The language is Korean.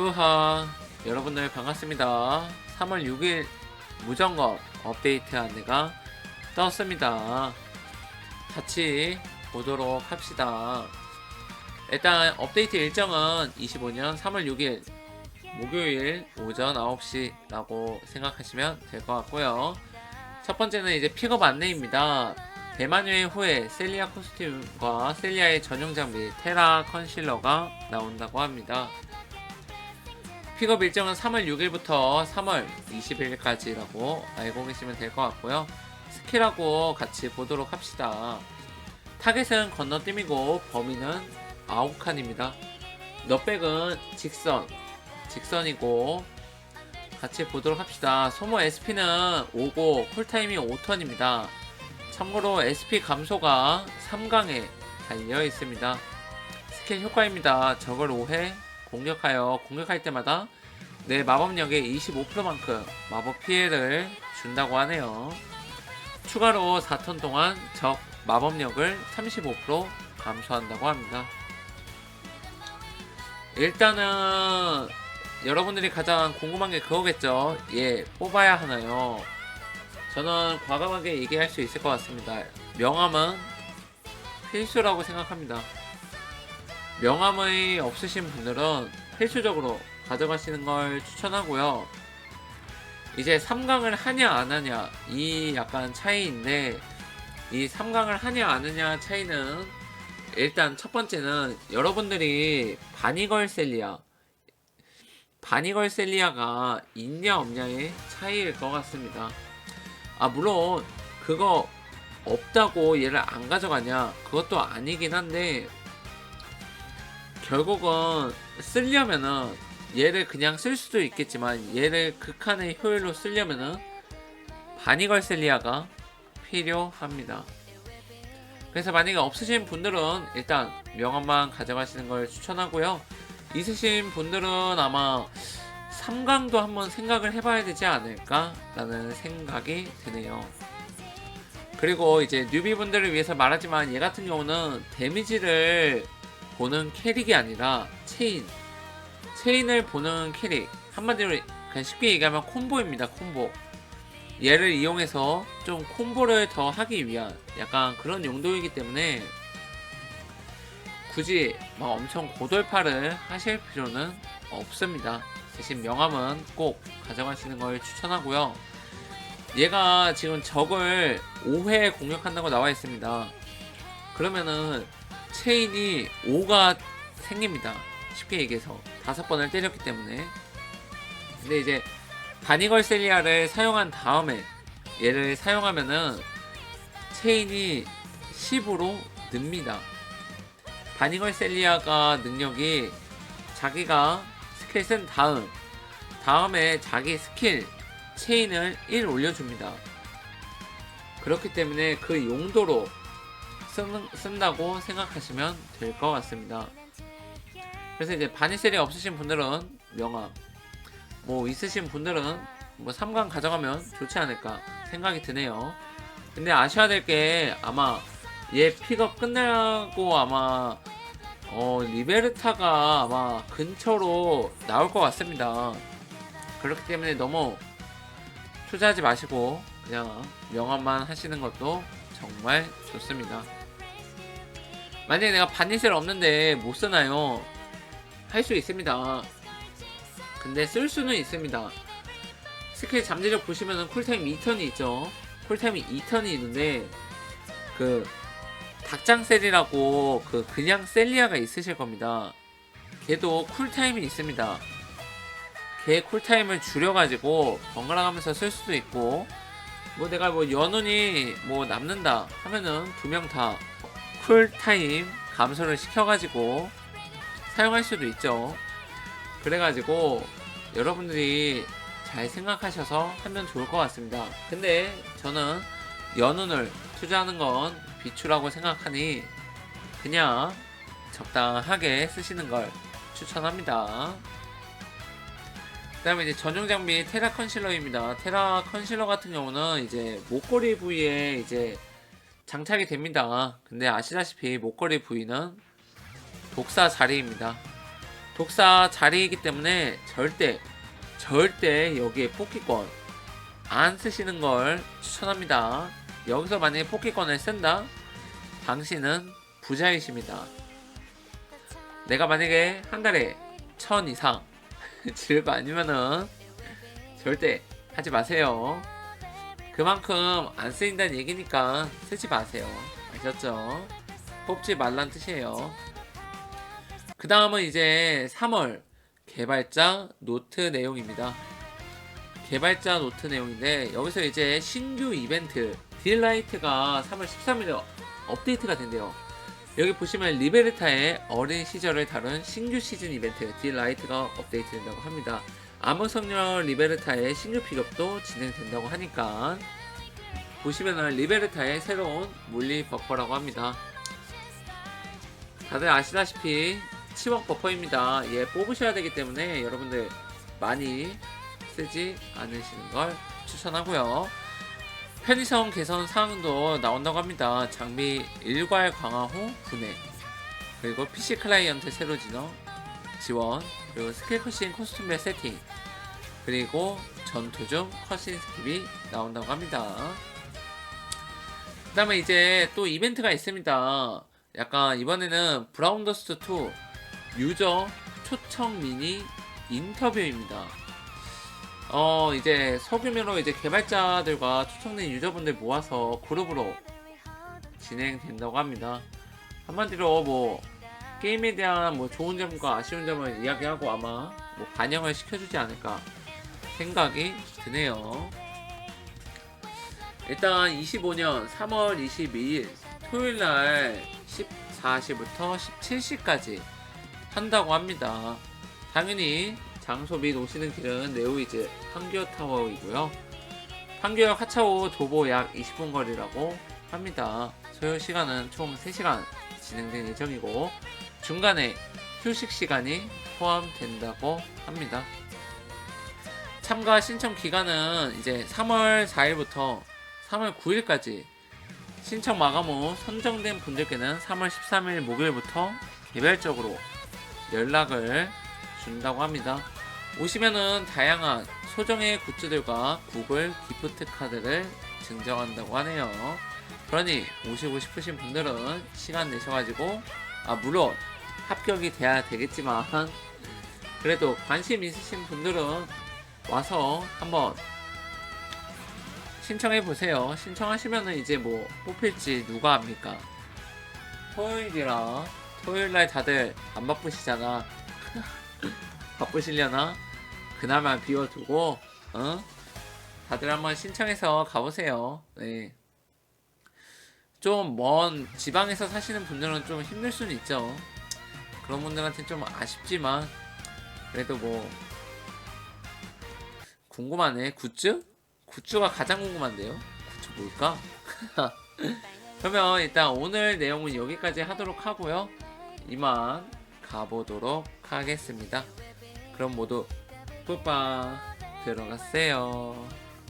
흐하 여러분들 반갑습니다. 3월 6일 무점검 업데이트 안내가 떴습니다. 같이 보도록 합시다. 일단 업데이트 일정은 25년 3월 6일 목요일 오전 9시라고 생각하시면 될 것 같고요. 첫 번째는 이제 픽업 안내입니다. 대만여행 후에 셀리아 코스튬과 셀리아의 전용 장비 테라 컨실러가 나온다고 합니다. 픽업 일정은 3월 6일부터 3월 20일까지라고 알고 계시면 될 것 같고요. 스킬하고 같이 보도록 합시다. 타겟은 건너뛰이고 범위는 아홉칸입니다. 넛백은 직선, 직선이고 같이 보도록 합시다. 소모 SP는 5고 쿨타임이 5턴입니다. 참고로 SP 감소가 3강에 달려 있습니다. 스킬 효과입니다. 적을 5회 공격하여 공격할 때마다 내 마법력의 25%만큼 마법 피해를 준다고 하네요. 추가로 4턴 동안 적 마법력을 35% 감소한다고 합니다. 일단은 여러분들이 가장 궁금한 게 그거겠죠. 예, 뽑아야 하나요? 저는 과감하게 얘기할 수 있을 것 같습니다. 명함은 필수라고 생각합니다. 명함이 없으신 분들은 필수적으로 가져가시는 걸 추천하고요. 이제 3강을 하냐 안 하냐 이 약간 차이인데 이 3강을 하냐 안 하냐 차이는 일단 첫 번째는 여러분들이 바니걸 셀리아 바니걸 셀리아가 있냐 없냐의 차이일 것 같습니다. 아 물론 그거 없다고 얘를 안 가져가냐 그것도 아니긴 한데 결국은 쓰려면은 얘를 그냥 쓸 수도 있겠지만 얘를 극한의 효율로 쓰려면은 바니걸 셀리아가 필요합니다. 그래서 만약에 없으신 분들은 일단 명함만 가져가시는 걸 추천하고요. 있으신 분들은 아마 3강도 한번 생각을 해봐야 되지 않을까라는 생각이 드네요. 그리고 이제 뉴비분들을 위해서 말하지만 얘 같은 경우는 데미지를 보는 캐릭이 아니라 체인. 체인을 보는 캐릭. 한마디로 그냥 쉽게 얘기하면 콤보입니다. 콤보. 얘를 이용해서 좀 콤보를 더 하기 위한 약간 그런 용도이기 때문에 굳이 막 엄청 고돌파를 하실 필요는 없습니다. 대신 명함은 꼭 가져가시는 걸 추천하고요. 얘가 지금 적을 5회 공격한다고 나와 있습니다. 그러면은 체인이 5가 생깁니다. 쉽게 얘기해서 다섯 번을 때렸기 때문에. 근데 이제 바니걸 셀리아를 사용한 다음에 얘를 사용하면은 체인이 10으로 늡니다. 바니걸 셀리아가 능력이 자기가 스킬 쓴 다음 다음에 자기 스킬 체인을 1 올려줍니다. 그렇기 때문에 그 용도로 쓴, 쓴다고 생각하시면 될 것 같습니다. 그래서 이제 바니셀이 없으신 분들은 명함 뭐 있으신 분들은 뭐 3강 가져가면 좋지 않을까 생각이 드네요. 근데 아셔야 될 게 아마 얘 픽업 끝나고 아마 어 리베르타가 아마 근처로 나올 것 같습니다. 그렇기 때문에 너무 투자하지 마시고 그냥 명함만 하시는 것도 정말 좋습니다. 만약에 내가 바니셀 없는데 못 쓰나요? 할 수 있습니다. 근데 쓸 수는 있습니다. 스킬 잠재력 보시면은 쿨타임 2턴이 있죠. 쿨타임이 2턴이 있는데 그 닭장 셀이라고 그 그냥 셀리아가 있으실 겁니다. 걔도 쿨타임이 있습니다. 걔 쿨타임을 줄여가지고 번갈아 가면서 쓸 수도 있고 뭐 내가 뭐 연운이 뭐 남는다 하면은 두 명 다 쿨타임 감소를 시켜가지고 사용할 수도 있죠. 그래가지고 여러분들이 잘 생각하셔서 하면 좋을 것 같습니다. 근데 저는 연운을 투자하는 건 비추라고 생각하니 그냥 적당하게 쓰시는 걸 추천합니다. 그 다음에 이제 전용 장비 테라 컨실러입니다. 테라 컨실러 같은 경우는 이제 목걸이 부위에 이제 장착이 됩니다. 근데 아시다시피 목걸이 부위는 독사 자리입니다. 독사 자리이기 때문에 절대 절대 여기에 포켓권 안 쓰시는 걸 추천합니다. 여기서 만약에 포켓권을 쓴다? 당신은 부자이십니다. 내가 만약에 한 달에 천 이상 지를 거 아니면은 절대 하지 마세요. 그만큼 안 쓰인다는 얘기니까 쓰지 마세요. 아셨죠? 뽑지 말란 뜻이에요. 그 다음은 이제 3월 개발자 노트 내용입니다. 개발자 노트 내용인데 여기서 이제 신규 이벤트 딜라이트가 3월 13일에 업데이트가 된대요. 여기 보시면 리베르타의 어린 시절을 다룬 신규 시즌 이벤트 딜라이트가 업데이트 된다고 합니다. 암흑성녀 리베르타의 신규 픽업도 진행된다고 하니까 보시면은 리베르타의 새로운 물리 버퍼라고 합니다. 다들 아시다시피 치වක් 버퍼입니다. 얘 뽑으셔야 되기 때문에 여러분들 많이 쓰지 않으시는 걸 추천하고요. 편의성 개선 사항도 나온다고 합니다. 장비 일괄 강화 후 분해 그리고 PC 클라이언트 새로 진화 지원 그리고 스킬 컷신 코스튬별 세팅 그리고 전투 중 컷신 스킵이 나온다고 합니다. 그 다음에 이제 또 이벤트가 있습니다. 약간 이번에는 브라운 더스트 2 유저 초청 미니 인터뷰입니다. 어 이제 소규모로 이제 개발자들과 초청된 유저분들 모아서 그룹으로 진행된다고 합니다. 한마디로 뭐 게임에 대한 뭐 좋은 점과 아쉬운 점을 이야기하고 아마 뭐 반영을 시켜주지 않을까 생각이 드네요. 일단 25년 3월 22일 토요일 날 14시부터 17시까지 한다고 합니다. 당연히 장소 및 오시는 길은 네오이즈 판교 타워이고요. 판교역 하차후 도보 약 20분 거리라고 합니다. 소요 시간은 총 3시간 진행될 예정이고 중간에 휴식 시간이 포함된다고 합니다. 참가 신청 기간은 이제 3월 4일부터 3월 9일까지 신청 마감 후 선정된 분들께는 3월 13일 목요일부터 개별적으로 연락을 준다고 합니다. 오시면은 다양한 소정의 굿즈들과 구글 기프트 카드를 증정한다고 하네요. 그러니 오시고 싶으신 분들은 시간 내셔가지고 아 물론 합격이 돼야 되겠지만 그래도 관심 있으신 분들은 와서 한번 신청해 보세요. 신청하시면은 이제 뭐 뽑힐지 누가 압니까? 토요일이라 토요일 날 다들 안 바쁘시잖아. 바쁘시려나? 그날만 비워두고 어? 다들 한번 신청해서 가보세요. 네. 좀 먼 지방에서 사시는 분들은 좀 힘들 수는 있죠. 그런 분들한테 좀 아쉽지만 그래도 뭐 궁금하네. 굿즈? 굿즈가 가장 궁금한데요. 굿즈 뭘까? 그러면 일단 오늘 내용은 여기까지 하도록 하고요. 이만 가보도록 하겠습니다. 그럼 모두 뿌빠 들어갔어요.